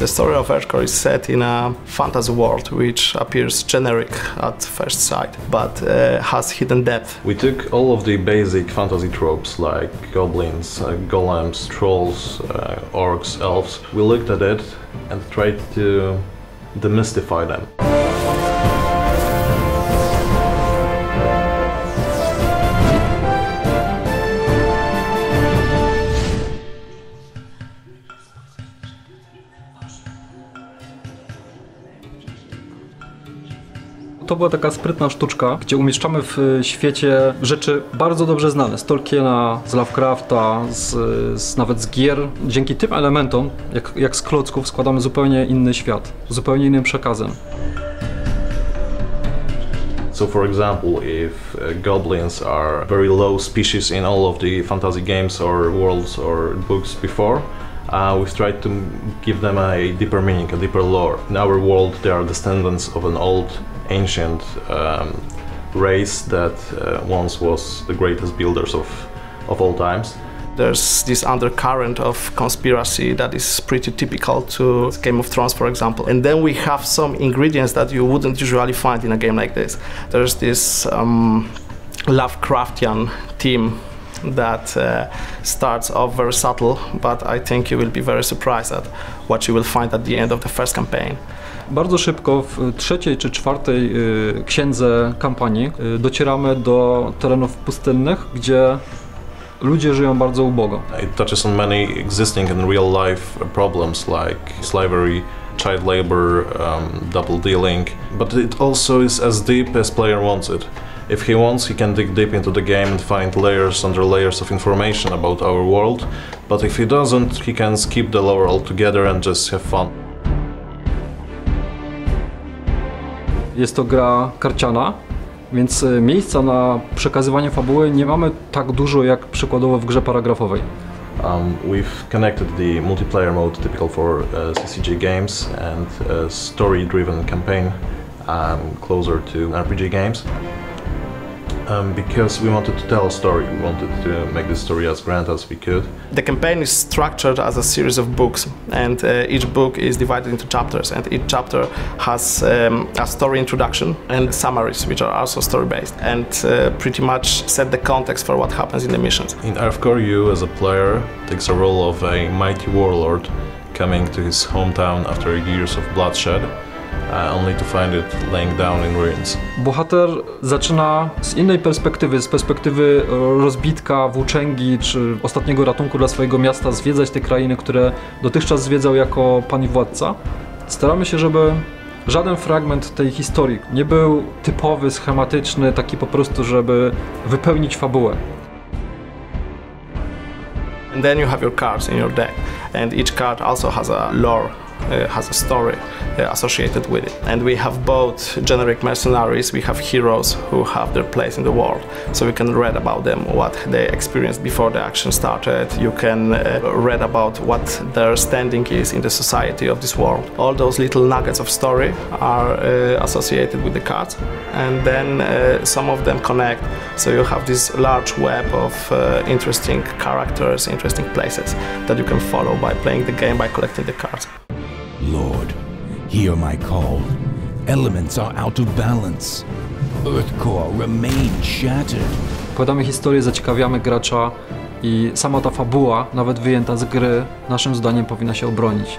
The story of Earthcore is set in a fantasy world which appears generic at first sight, but uh, has hidden depth. We took all of the basic fantasy tropes like goblins, uh, golems, trolls, uh, orcs, elves. We looked at it and tried to demystify them. To była taka sprytna sztuczka, gdzie umieszczamy w świecie rzeczy bardzo dobrze znane z Tolkiena, z Lovecrafta, z, z nawet z gier. Dzięki tym elementom, jak, jak z klocków, składamy zupełnie inny świat, zupełnie innym przekazem. So, for example, if uh, goblins are very low species in all of the fantasy games or worlds or books before, uh, we've tried to give them a deeper meaning, a deeper lore. In our world, they are descendants of an old, ancient um, race that uh, once was the greatest builders of, of all times. There's this undercurrent of conspiracy that is pretty typical to Game of Thrones, for example. And then we have some ingredients that you wouldn't usually find in a game like this. There's this um, Lovecraftian theme that uh, starts off very subtle, but I think you will be very surprised at what you will find at the end of the first campaign. Bardzo szybko w trzeciej czy czwartej y, księdze kampanii y, docieramy do terenów pustynnych, gdzie ludzie żyją bardzo ubogo. It touches on many existing and real life problems like slavery, child labor, um, double dealing, but it also is as deep as player wants it. If he wants, he can dig deep into the game and find layers under layers of information about our world, but if he doesn't, he can skip the lore altogether and just have fun. Jest to gra karciana, więc miejsca na przekazywanie fabuły nie mamy tak dużo jak przykładowo w grze paragrafowej. Um, we've connected the multiplayer mode typical for uh, CCG games and story-driven campaign um, closer to RPG games. Um, because we wanted to tell a story, we wanted to make the story as grand as we could. The campaign is structured as a series of books, and uh, each book is divided into chapters, and each chapter has um, a story introduction and summaries, which are also story based, and uh, pretty much set the context for what happens in the missions. In Earthcore, you as a player takes a role of a mighty warlord coming to his hometown after years of bloodshed. Uh, only to find it laying down in ruins. Bohater zaczyna z innej perspektywy, z perspektywy e, rozbitka, włóczęgi czy ostatniego ratunku dla swojego miasta, zwiedzać te krainy, które dotychczas zwiedzał jako pan i władca. Staramy się, żeby żaden fragment tej historii nie był typowy, schematyczny, taki po prostu, żeby wypełnić fabułę. And then you have your cards in your deck, and each card also has a lore has a story uh, associated with it. And we have both generic mercenaries, we have heroes who have their place in the world. So you can read about them, what they experienced before the action started. You can uh, read about what their standing is in the society of this world. All those little nuggets of story are uh, associated with the cards. And then uh, some of them connect. So you have this large web of uh, interesting characters, interesting places that you can follow by playing the game, by collecting the cards. Lord, hear my call. Elements are out of balance. Earth core remains shattered. Opowiadamy historię, zaciekawiamy gracza i sama ta fabuła, nawet wyjęta z gry, naszym zdaniem powinna się obronić.